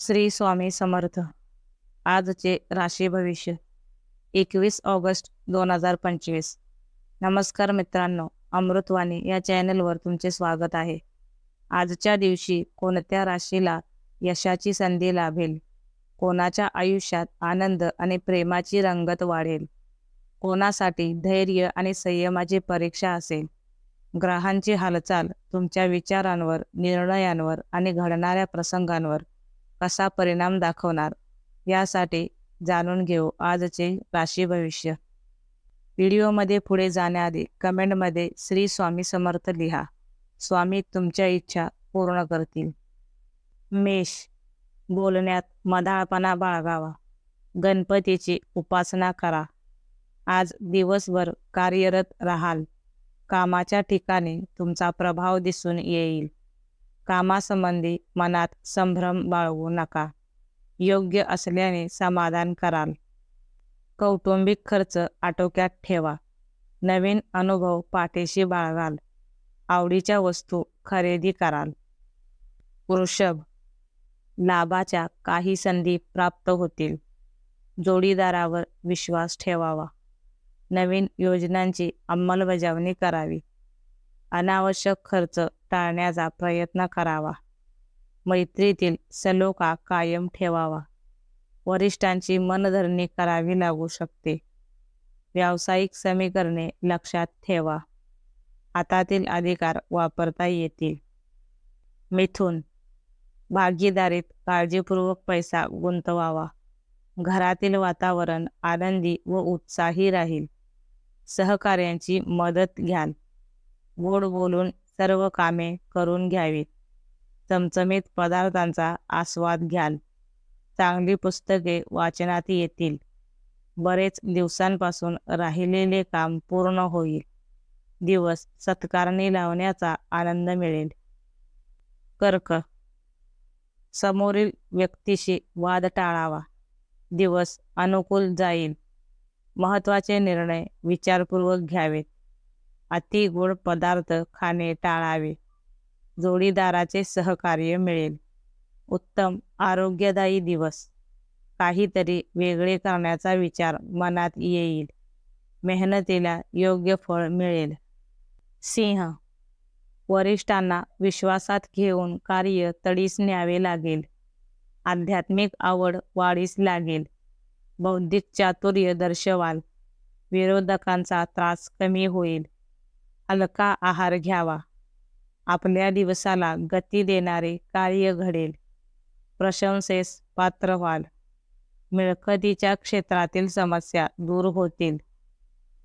श्री स्वामी समर्थ. आजचे राशी भविष्य एकवीस ऑगस्ट दोन हजार पंचवीस. नमस्कार मित्रांनो अमृतवाणी या चॅनलवर तुमचे स्वागत आहे. आजच्या दिवशी कोणत्या राशीला यशाची संधी लाभेल? कोणाच्या आयुष्यात आनंद आणि प्रेमाची रंगत वाढेल? कोणासाठी धैर्य आणि संयमाची परीक्षा असेल? ग्रहांची हालचाल तुमच्या विचारांवर निर्णयांवर आणि घडणाऱ्या प्रसंगांवर कसा परिणाम दाखवणार? यासाठी जाणून घेऊ आजचे राशी भविष्य. व्हिडिओमध्ये पुढे जाण्याआधी कमेंटमध्ये श्री स्वामी समर्थ लिहा. स्वामी तुमच्या इच्छा पूर्ण करतील. मेष बोलण्यात मधाळपणा बाळगावा. गणपतीची उपासना करा. आज दिवसभर कार्यरत राहाल. कामाच्या ठिकाणी तुमचा प्रभाव दिसून येईल. कामासंबंधी मनात संभ्रम बाळगू नका. योग्य असल्याने समाधान कराल. कौटुंबिक खर्च आटोक्यात ठेवा. नवीन अनुभव पाठीशी बाळगाल. आवडीच्या वस्तू खरेदी कराल. वृषभ. लाभाच्या काही संधी प्राप्त होतील. जोडीदारावर विश्वास ठेवावा. नवीन योजनांची अंमलबजावणी करावी. अनावश्यक खर्च टाळण्याचा प्रयत्न करावा. मैत्रीतील सलोखा कायम ठेवावा. वरिष्ठांची मनधरणी करावी लागू शकते. व्यावसायिक समीकरणे लक्षात ठेवा. हातातील अधिकार वापरता येतील. मिथून. भागीदारीत काळजीपूर्वक पैसा गुंतवावा. घरातील वातावरण आनंदी व उत्साही राहील. सहकार्यांची मदत घ्याल. गोड बोलून सर्व कामे करून घ्यावीत. चमचमीत पदार्थांचा आस्वाद घ्याल. चांगली पुस्तके वाचनात येतील. बरेच दिवसांपासून राहिलेले काम पूर्ण होईल. दिवस सत्कारणी लावण्याचा आनंद मिळेल. कर्क. समोरील व्यक्तीशी वाद टाळावा. दिवस अनुकूल जाईल. महत्त्वाचे निर्णय विचारपूर्वक घ्यावेत. अति गोड पदार्थ खाणे टाळावे. जोडीदाराचे सहकार्य मिळेल. उत्तम आरोग्यदायी दिवस. काहीतरी वेगळे करण्याचा विचार मनात येईल. मेहनतीला योग्य फळ मिळेल. सिंह वरिष्ठांना विश्वासात घेऊन कार्य तडीस न्यावे लागेल. आध्यात्मिक आवड वाढीस लागेल. बौद्धिक चातुर्य दर्शवाल. विरोधकांचा त्रास कमी होईल. हलका आहार घ्यावा. आपल्या दिवसाला गती देणारे कार्य घडेल. प्रशंसेस पात्र व्हाल. मिळकतीच्या क्षेत्रातील समस्या दूर होतील.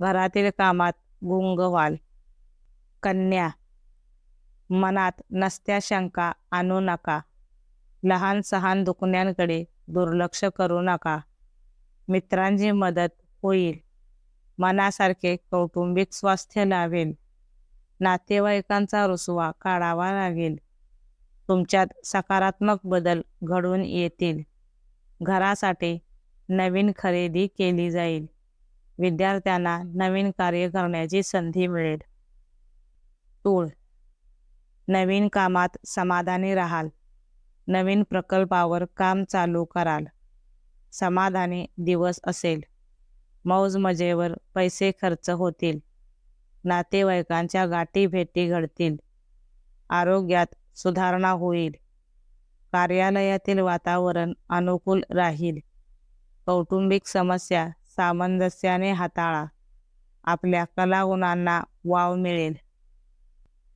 घरातील कामात गुंग व्हाल. कन्या मनात नसत्या शंका आणू नका. लहान सहान दुखण्यांकडे दुर्लक्ष करू नका. मित्रांची मदत होईल. मनासारखे कौटुंबिक स्वास्थ्य लावेल. नातेवाईकांचा रुसवा काढावा लागेल. तुमच्यात सकारात्मक बदल घडून येतील. घरासाठी नवीन खरेदी केली जाईल. विद्यार्थ्यांना नवीन कार्य करण्याची संधी मिळेल. तूळ. नवीन कामात समाधानी राहाल. नवीन प्रकल्पावर काम चालू कराल. समाधानी दिवस असेल. मौज मजेवर पैसे खर्च होतील. नातेवाईकांच्या गाठी भेटी घडतील. आरोग्यात सुधारणा होईल. कार्यालयातील वातावरण अनुकूल राहील. कौटुंबिक समस्या सामंजस्याने हाताळा. आपल्या कलागुणांना वाव मिळेल.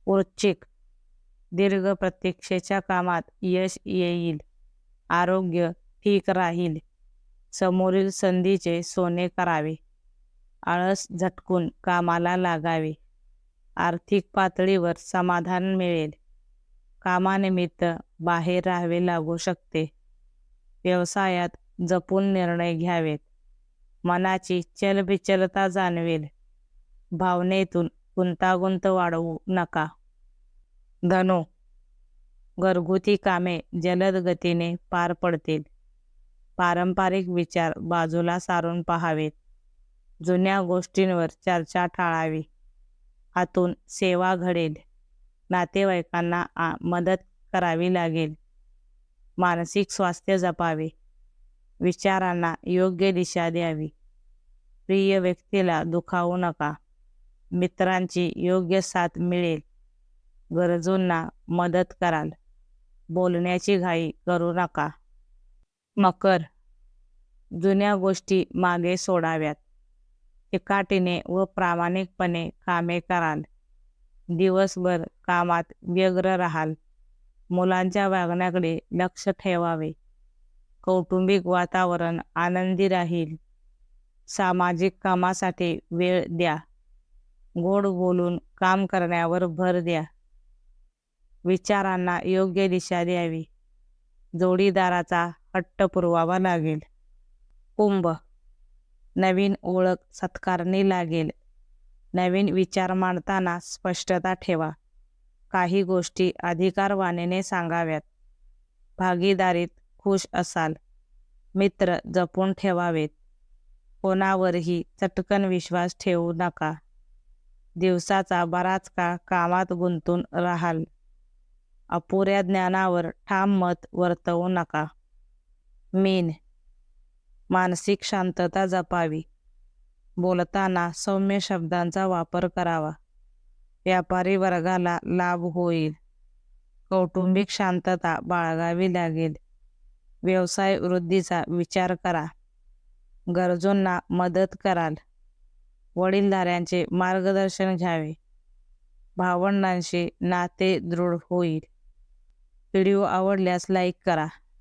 वृश्चिक दीर्घ प्रतीक्षेच्या कामात यश येईल. आरोग्य ठीक राहील. समोरील संधीचे सोने करावे. आळस झटकून कामाला लागावे. आर्थिक पातळीवर समाधान मिळेल. कामानिमित्त बाहेर राहावे लागू शकते. व्यवसायात जपून निर्णय घ्यावेत. मनाची चलबिचलता जाणवेल. भावनेतून गुंतागुंत वाढवू नका. धनु. घरगुती कामे जलद गतीने पार पडतील. पारंपरिक विचार बाजूला सारून पहावेत. जुन्या गोष्टींवर चर्चा टाळावी. हातून सेवा घडेल. नातेवाईकांना आ मदत करावी लागेल. मानसिक स्वास्थ्य जपावे. विचारांना योग्य दिशा द्यावी. प्रिय व्यक्तीला दुखावू नका. मित्रांची योग्य साथ मिळेल. गरजूंना मदत कराल. बोलण्याची घाई करू नका. मकर. जुन्या गोष्टी मागे सोडाव्यात. चिकाटीने व प्रामाणिकपणे कामे कराल. दिवसभर कामात व्यग्र राहाल. मुलांच्या वागण्याकडे लक्ष ठेवावे. कौटुंबिक वातावरण आनंदी राहील. सामाजिक कामासाठी वेळ द्या. गोड बोलून काम करण्यावर भर द्या. विचारांना योग्य दिशा द्यावी. जोडीदाराचा हट्ट पुरवावा लागेल. कुंभ नवीन ओळख सत्कारणी लागेल. नवीन विचार मांडताना स्पष्टता ठेवा. काही गोष्टी अधिकारवाणीने सांगाव्यात. भागीदारीत खुश असाल. मित्र जपून ठेवावेत. कोणावरही चटकन विश्वास ठेवू नका. दिवसाचा बराच काळ कामात गुंतून राहाल. अपुऱ्या ज्ञानावर ठाम मत वर्तवू नका. मीन मानसिक शांतता जपावी. बोलताना सौम्य शब्दांचा वापर करावा. व्यापारी वर्गाला लाभ होईल. कौटुंबिक शांतता बाळगावी लागेल. व्यवसाय वृद्धीचा विचार करा. गरजूंना मदत कराल. वडीलधाऱ्यांचे मार्गदर्शन घ्यावे. भावंडांशी नाते दृढ होईल. व्हिडिओ आवडल्यास लाईक करा.